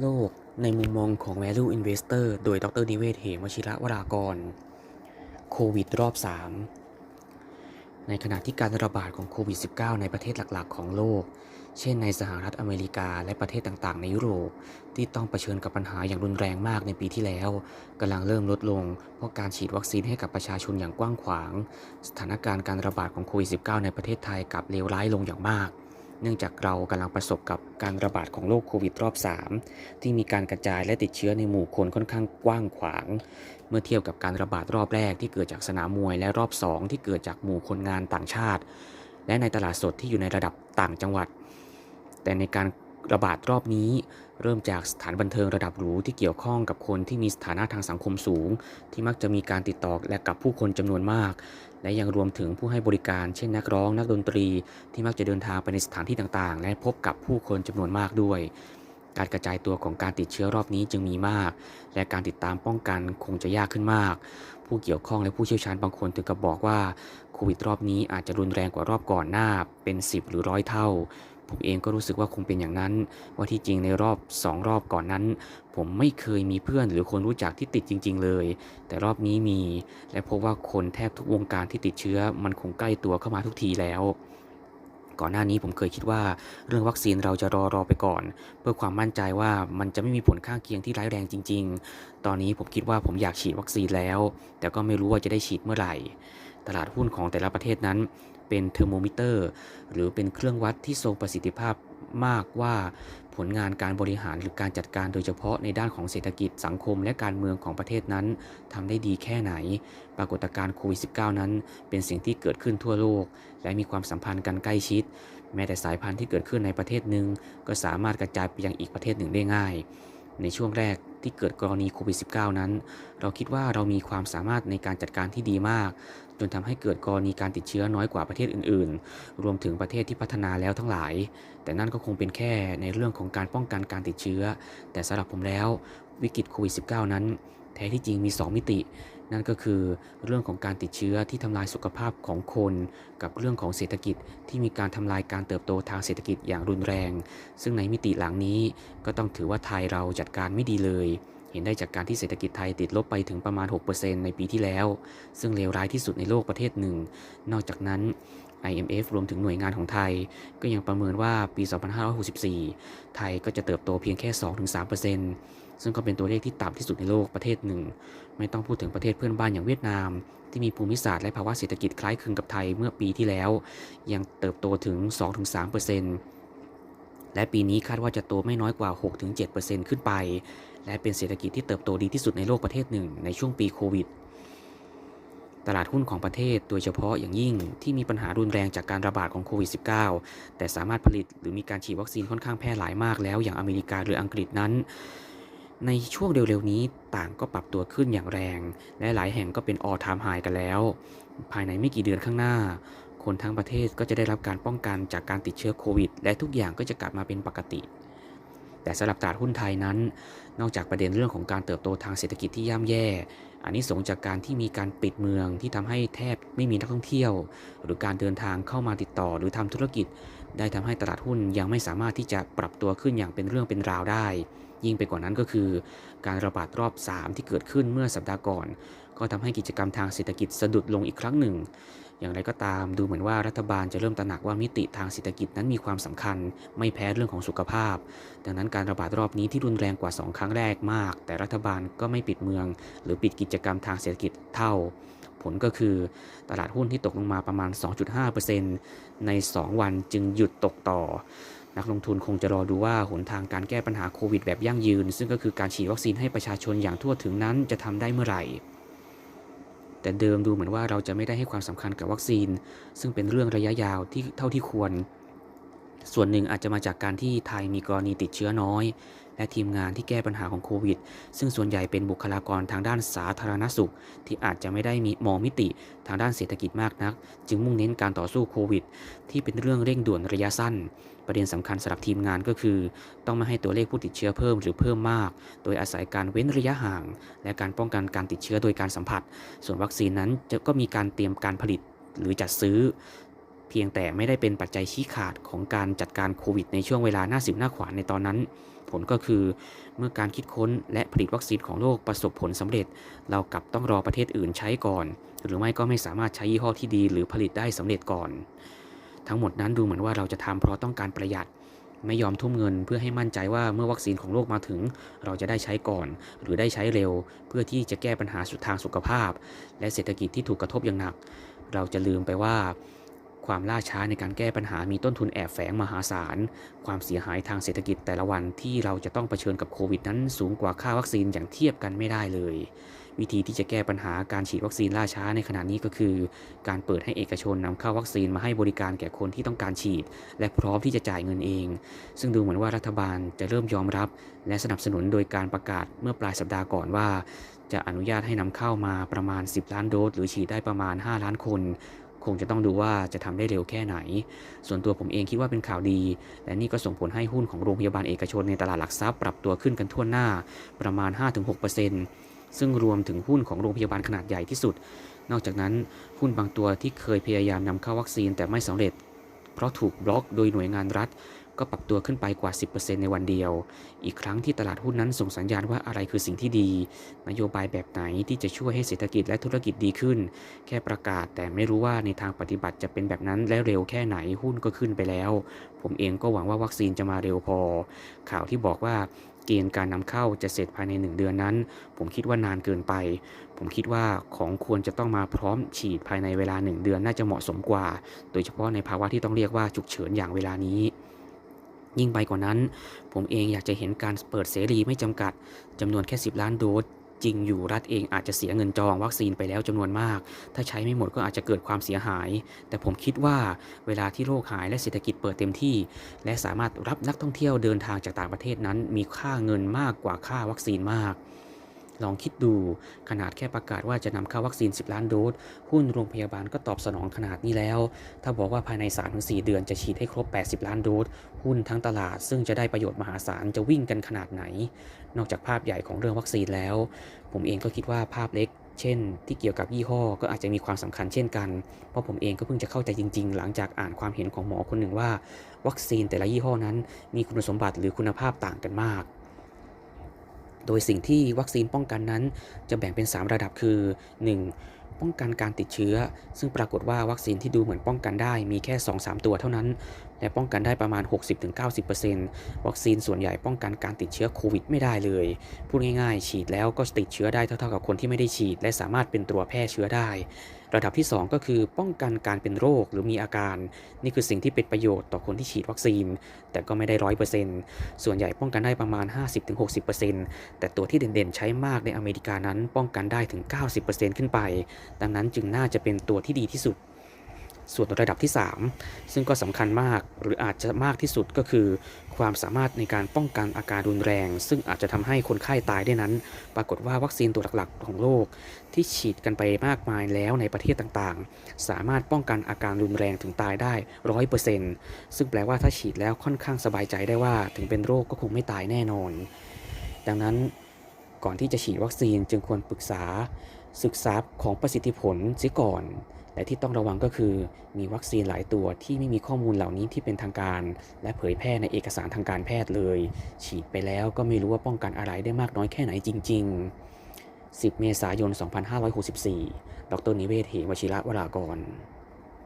โลกในมุมมองของ Value Investor โดยดรนิเวศเหมวชิระวรากร โควิดรอบ 3 ในขณะที่การระบาดของโควิด -19 ในประเทศหลักๆ ของโลก เช่นในสหรัฐอเมริกาและประเทศต่างๆ ในยุโรป ที่ต้องเผชิญกับปัญหาอย่างรุนแรงมากในปีที่แล้วกำลังเริ่มลดลง เพราะการฉีดวัคซีนให้กับประชาชนอย่างกว้างขวาง สถานการณ์การระบาดของโควิด -19 ในประเทศไทยกลับเลวร้ายลงอย่างมาก เนื่องจากเรากำลังประสบกับการระบาดของโรคโควิดรอบ 3 ที่มีการกระจายและติดเชื้อในหมู่คนค่อนข้างกว้างขวาง เมื่อเทียบกับการระบาดรอบแรกที่เกิดจากสนามมวยและรอบ 2 ที่เกิดจากหมู่คนงานต่างชาติ และในตลาดสดที่อยู่ในระดับต่างจังหวัด แต่ในการระบาดรอบนี้ เริ่มจากสถานบันเทิงระดับหรูที่เกี่ยวข้องกับคนที่มีสถานะทางสังคมสูง ที่มักจะมีการติดต่อและกับผู้คนจำนวนมาก และยังรวมถึงผู้ให้บริการ เช่นนักร้องนักดนตรี ที่มักจะเดินทางไปในสถานที่ต่างๆ และพบกับผู้คนจำนวนมากด้วย การกระจายตัวของการติดเชื้อรอบนี้จึงมีมาก และการติดตามป้องกันคงจะยากขึ้นมาก ผู้เกี่ยวข้องและผู้เชี่ยวชาญบางคนถึงกับบอกว่าโควิดรอบนี้อาจจะรุนแรงกว่ารอบก่อนหน้าเป็น 10 หรือร้อยเท่า ผมเองก็รู้สึกว่าคงเป็นอย่างนั้น ว่าที่จริงในรอบ 2 รอบก่อนนั้น ผมไม่เคยมีเพื่อนหรือคนรู้จักที่ติดจริง ๆ เลย แต่รอบนี้มี และพบว่าคนแทบทุกวงการที่ติดเชื้อมันคงใกล้ตัวเข้ามาทุกทีแล้ว ก่อนหน้านี้ผมเคยคิดว่าเรื่องวัคซีนเราจะรอรอไปก่อน เพื่อความมั่นใจว่ามันจะไม่มีผลข้างเคียงที่ร้ายแรงจริง ๆ ตอนนี้ผมคิดว่าผมอยากฉีดวัคซีนแล้ว แต่ก็ไม่รู้ว่าจะได้ฉีดเมื่อไหร่ ตลาดหุ้นของแต่ละประเทศนั้นเป็นเทอร์โมมิเตอร์ หรือเป็นเครื่องวัดที่ทรงประสิทธิภาพ มากว่าผลงานการบริหารหรือการจัดการโดยเฉพาะในด้านของเศรษฐกิจสังคมและการเมืองของประเทศนั้นทำได้ดีแค่ไหน ปรากฏการณ์โควิด -19 นั้น เป็นสิ่งที่เกิดขึ้นทั่วโลก และมีความสัมพันธ์กันใกล้ชิด แม้แต่สายพันธุ์ที่เกิดขึ้นในประเทศหนึ่งก็สามารถกระจายไปยังอีกประเทศหนึ่งได้ง่าย ในช่วงแรก ที่เกิดกรณีโควิด -19 นั้น เราคิดว่าเรามีความสามารถในการจัดการที่ดีมาก จนทำให้เกิดกรณีการติดเชื้อน้อยกว่าประเทศอื่น ๆ รวมถึงประเทศที่พัฒนาแล้วทั้งหลาย แต่นั่นก็คงเป็นแค่ในเรื่องของการป้องกันการติดเชื้อ แต่สำหรับผมแล้ววิกฤตโควิด -19 นั้น แท้ที่จริงมี 2 มิติ นั่นก็คือเรื่องของการติดเชื้อที่ทำลายสุขภาพของคน กับเรื่องของเศรษฐกิจที่มีการทำลายการเติบโตทางเศรษฐกิจอย่างรุนแรง ซึ่งในมิติหลังนี้ก็ต้องถือว่าไทยเราจัดการไม่ดีเลยเห็นได้จากการที่เศรษฐกิจไทยติดลบไปถึงประมาณ 6%ในปีที่แล้ว ซึ่งเลวร้ายที่สุดในโลกประเทศหนึ่ง นอกจากนั้น IMF รวมถึงหน่วยงานของไทย ก็ยังประเมินว่าปี 2564 ไทยก็จะเติบโตเพียงแค่ 2-3%ซึ่งก็เป็นตัวเลขที่ต่ำที่สุดในโลกประเทศหนึ่ง ไม่ต้องพูดถึงประเทศเพื่อนบ้านอย่างเวียดนาม ที่มีภูมิศาสตร์และภาวะเศรษฐกิจคล้ายคลึงกับไทยเมื่อปีที่แล้ว ยังเติบโตถึง 2-3%และปีนี้คาดว่าจะโตไม่น้อยกว่า 6-7%ขึ้นไป และเป็นเศรษฐกิจที่เติบโตดีที่สุดในโลกประเทศหนึ่งในช่วงปีโควิด ตลาดหุ้นของประเทศโดยเฉพาะอย่างยิ่งที่มีปัญหารุนแรงจากการระบาดของโควิด -19 แต่สามารถผลิตหรือมีการฉีดวัคซีนค่อนข้างแพร่หลายมากแล้วอย่างอเมริกาหรืออังกฤษนั้น ในช่วงเร็วๆนี้ต่างก็ปรับตัวขึ้นอย่างแรง และหลายแห่งก็เป็นออทามไฮกันแล้ว ภายในไม่กี่เดือนข้างหน้า คนทั้งประเทศก็จะได้รับการป้องกันจากการติดเชื้อโควิด และทุกอย่างก็จะกลับมาเป็นปกติแต่สำหรับตลาดหุ้นไทยนั้น นอกจากประเด็นเรื่องของการเติบโตทางเศรษฐกิจที่ย่ำแย่ อันนี้สงจากการที่มีการปิดเมืองที่ทำให้แทบไม่มีนักท่องเที่ยว หรือการเดินทางเข้ามาติดต่อหรือทำธุรกิจ ได้ทำให้ตลาดหุ้นยังไม่สามารถที่จะปรับตัวขึ้นอย่างเป็นเรื่องเป็นราวได้ ยิ่งไปกว่านั้นก็คือ การระบาดรอบ 3 ที่เกิดขึ้นเมื่อสัปดาห์ก่อน ก็ทำให้กิจกรรมทางเศรษฐกิจสะดุดลงอีกครั้งหนึ่ง อย่างไรก็ตามดูเหมือนว่ารัฐบาลจะเริ่มตระหนักว่ามิติทางเศรษฐกิจนั้นมีความสำคัญ ไม่แพ้เรื่องของสุขภาพ ดังนั้นการระบาดรอบนี้ที่รุนแรงกว่า 2 ครั้งแรกมาก แต่รัฐบาลก็ไม่ปิดเมือง หรือปิดกิจกรรมทางเศรษฐกิจเท่า ผลก็คือตลาดหุ้นที่ตกลงมาประมาณ 2.5%ใน 2 วันจึงหยุดตกต่อนักลงทุนคงจะรอดูว่าหนทางการแก้ปัญหาโควิดแบบยั่งยืน ซึ่งก็คือการฉีดวัคซีนให้ประชาชนอย่างทั่วถึงนั้นจะทำได้เมื่อไหร่ แต่เดิมดูเหมือนว่าเราจะไม่ได้ให้ความสำคัญกับวัคซีน ซึ่งเป็นเรื่องระยะยาวที่เท่าที่ควร ส่วนหนึ่งอาจจะมาจากการที่ไทยมีกรณีติดเชื้อน้อย และทีมงานที่แก้ปัญหาของโควิด ซึ่งส่วนใหญ่เป็นบุคลากรทางด้านสาธารณสุข ที่อาจจะไม่ได้มีมองมิติทางด้านเศรษฐกิจมากนัก จึงมุ่งเน้นการต่อสู้โควิด ที่เป็นเรื่องเร่งด่วนระยะสั้น ประเด็นสำคัญสำหรับทีมงานก็คือ ต้องไม่ให้ตัวเลขผู้ติดเชื้อเพิ่มหรือเพิ่มมาก โดยอาศัยการเว้นระยะห่าง และการป้องกันการติดเชื้อโดยการสัมผัส ส่วนวัคซีนนั้นจะก็มีการเตรียมการผลิตหรือจัดซื้อ เพียงแต่ไม่ได้เป็นปัจจัยชี้ขาดของการจัดการโควิดในช่วงเวลาหน้าสิวหน้าขวานในตอนนั้น ผลก็คือเมื่อการคิดค้นและผลิตวัคซีนของโลกประสบผลสำเร็จ เรากลับต้องรอประเทศอื่นใช้ก่อน หรือไม่ก็ไม่สามารถใช้ยี่ห้อที่ดีหรือผลิตได้สำเร็จก่อน ทั้งหมดนั้นดูเหมือนว่าเราจะทำเพราะต้องการประหยัด ไม่ยอมทุ่มเงินเพื่อให้มั่นใจว่าเมื่อวัคซีนของโลกมาถึง เราจะได้ใช้ก่อน หรือได้ใช้เร็ว เพื่อที่จะแก้ปัญหาสุดทางสุขภาพ และเศรษฐกิจที่ถูกกระทบอย่างหนัก เราจะลืมไปว่า ความล่าช้าในการแก้ปัญหามีต้นทุนแอบแฝงมหาศาล ความเสียหายทางเศรษฐกิจแต่ละวันที่เราจะต้องเผชิญกับโควิดนั้นสูงกว่าค่าวัคซีนอย่างเทียบกันไม่ได้เลย วิธีที่จะแก้ปัญหาการฉีดวัคซีนล่าช้าในขณะนี้ก็คือ การเปิดให้เอกชนนำเข้าวัคซีนมาให้บริการแก่คนที่ต้องการฉีด และพร้อมที่จะจ่ายเงินเอง ซึ่งดูเหมือนว่ารัฐบาลจะเริ่มยอมรับ และสนับสนุนโดยการประกาศเมื่อปลายสัปดาห์ก่อนว่าจะอนุญาตให้นำเข้ามาประมาณ 10 ล้านโดสหรือฉีดได้ประมาณ 5 ล้านคน คงจะต้องดูว่าจะทำได้เร็วแค่ไหน ส่วนตัวผมเองคิดว่าเป็นข่าวดี และนี่ก็ส่งผลให้หุ้นของโรงพยาบาลเอกชนในตลาดหลักทรัพย์ปรับตัวขึ้นกันทั่วหน้าประมาณ 5-6%ซึ่งรวมถึงหุ้นของโรงพยาบาลขนาดใหญ่ที่สุด นอกจากนั้นหุ้นบางตัวที่เคยพยายามนำเข้าวัคซีนแต่ไม่สำเร็จ เพราะถูกบล็อกโดยหน่วยงานรัฐ ก็ปรับตัวขึ้นไปกว่า 10%ในวันเดียว อีกครั้งที่ตลาดหุ้นนั้นส่งสัญญาณว่าอะไรคือสิ่งที่ดี นโยบายแบบไหนที่จะช่วยให้เศรษฐกิจและธุรกิจดีขึ้น แค่ประกาศแต่ไม่รู้ว่าในทางปฏิบัติจะเป็นแบบนั้นและเร็วแค่ไหนหุ้นก็ขึ้นไปแล้ว ผมเองก็หวังว่าวัคซีนจะมาเร็วพอ ข่าวที่บอกว่าเกณฑ์การนำเข้าจะเสร็จภายใน 1 เดือนนั้น ผมคิดว่านานเกินไป ผมคิดว่าของควรจะต้องมาพร้อมฉีดภายในเวลา 1 เดือนน่าจะเหมาะสมกว่า โดยเฉพาะในภาวะที่ต้องเรียกว่าฉุกเฉินอย่างเวลานี้ ยิ่งไปกว่านั้น ผมเองอยากจะเห็นการเปิดเสรีไม่จำกัดจำนวนแค่ 10 ล้านโดสจริงอยู่รัฐเองอาจจะเสียเงินจองวัคซีนไปแล้วจำนวนมาก ถ้าใช้ไม่หมดก็อาจจะเกิดความเสียหาย แต่ผมคิดว่าเวลาที่โรคหายและเศรษฐกิจเปิดเต็มที่ และสามารถรับนักท่องเที่ยวเดินทางจากต่างประเทศนั้น มีค่าเงินมากกว่าค่าวัคซีนมาก ลองคิดดูขนาดแค่ประกาศว่าจะนำเข้าวัคซีน 10 ล้านโดสหุ้นโรงพยาบาลก็ตอบสนองขนาดนี้แล้ว ถ้าบอกว่าภายใน 3-4 เดือนจะฉีดให้ครบ 80 ล้านโดสหุ้นทั้งตลาด ซึ่งจะได้ประโยชน์มหาศาลจะวิ่งกันขนาดไหน นอกจากภาพใหญ่ของเรื่องวัคซีนแล้ว ผมเองก็คิดว่าภาพเล็กเช่น ที่เกี่ยวกับยี่ห้อก็อาจจะมีความสำคัญเช่นกัน เพราะผมเองก็เพิ่งจะเข้าใจจริง ๆ หลังจากอ่านความเห็นของหมอคนหนึ่งว่า วัคซีนแต่ละยี่ห้อนั้น มีคุณสมบัติหรือคุณภาพต่างกันมาก โดยสิ่งที่วัคซีนป้องกันนั้น จะแบ่งเป็น 3 ระดับคือ 1. ป้องกันการติดเชื้อ ซึ่งปรากฏว่าวัคซีนที่ดูเหมือนป้องกันได้มีแค่ 2-3 ตัวเท่านั้นและป้องกันได้ประมาณ 60-90%วัคซีนส่วนใหญ่ป้องกันการติดเชื้อโควิดไม่ได้เลย พูดง่ายๆ ฉีดแล้วก็ติดเชื้อได้เท่าๆกับคนที่ไม่ได้ฉีด และสามารถเป็นตัวแพร่เชื้อได้ ระดับที่ 2 ก็คือป้องกันการเป็นโรคหรือมีอาการ นี่คือสิ่งที่เป็นประโยชน์ต่อคนที่ฉีดวัคซีน แต่ก็ไม่ได้ร้อยเปอร์เซ็นต์ส่วนใหญ่ป้องกันได้ประมาณ 50-60%แต่ตัวที่เด่นๆ ใช้มากในอเมริกานั้นป้องกันได้ถึง 90%ขึ้นไป ดังนั้นจึงน่าจะเป็นตัวที่ดีที่สุด ส่วนระดับที่ 3 ซึ่งก็สำคัญมากหรืออาจจะมากที่สุดก็คือ ความสามารถในการป้องกันอาการรุนแรง ซึ่งอาจจะทำให้คนไข้ตายได้นั้น ปรากฏว่าวัคซีนตัวหลักๆ ของโลก ที่ฉีดกันไปมากมายแล้วในประเทศต่างๆ สามารถป้องกันอาการรุนแรงถึงตายได้ร้อยเปอร์เซ็นต์ซึ่งแปลว่าถ้าฉีดแล้วค่อนข้างสบายใจได้ว่า ถึงเป็นโรคก็คงไม่ตายแน่นอน ดังนั้นก่อนที่จะฉีดวัคซีนจึงควรปรึกษาศึกษาของประสิทธิผลเสียก่อน และที่ต้องระวังก็คือมีวัคซีนหลายตัวที่ไม่มีข้อมูลเหล่านี้ที่เป็นทางการ และเผยแพร่ในเอกสารทางการแพทย์เลย ฉีดไปแล้วก็ไม่รู้ว่าป้องกันอะไรได้มากน้อยแค่ไหนจริง ๆ 10 เมษายน 2564 ดรนิเวศ เหมวชิระวรากร